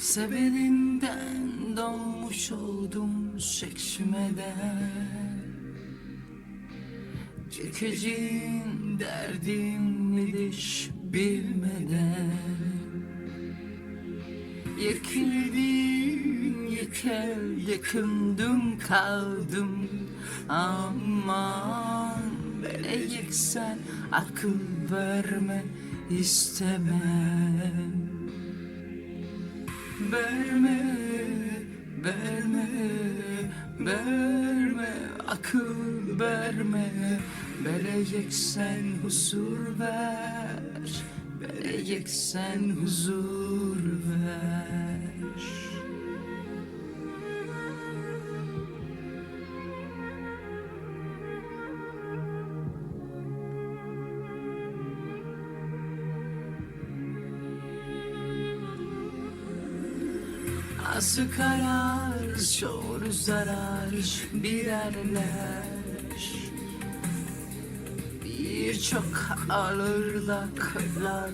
Seberinden donmuş oldum çekişmeden Çekeceğin derdim nedir bilmeden. Yekildin yekel yakındım kaldım. Aman bana yeksen akıl verme istemem Verme, verme, verme, akıl verme. Vereceksen huzur ver Vereceksen huzur ver Azı karar, çoğu zarar. Birerler. Birçok ağırlıklar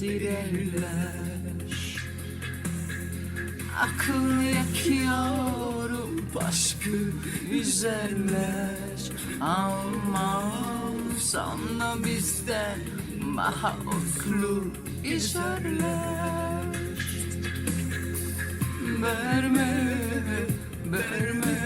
direrler. Akıl yakıyorum başkı üzerler Ama sana bizden mahoklu işarlar Verme, verme,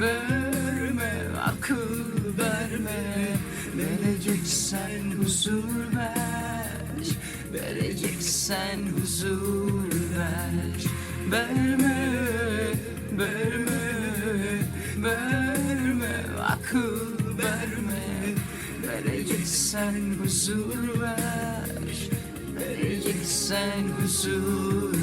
verme, akıl verme. Vereceksen huzur ver, vereceksen huzur ver. Verme, verme, verme, akıl verme. Vereceksen huzur ver, vereceksen huzur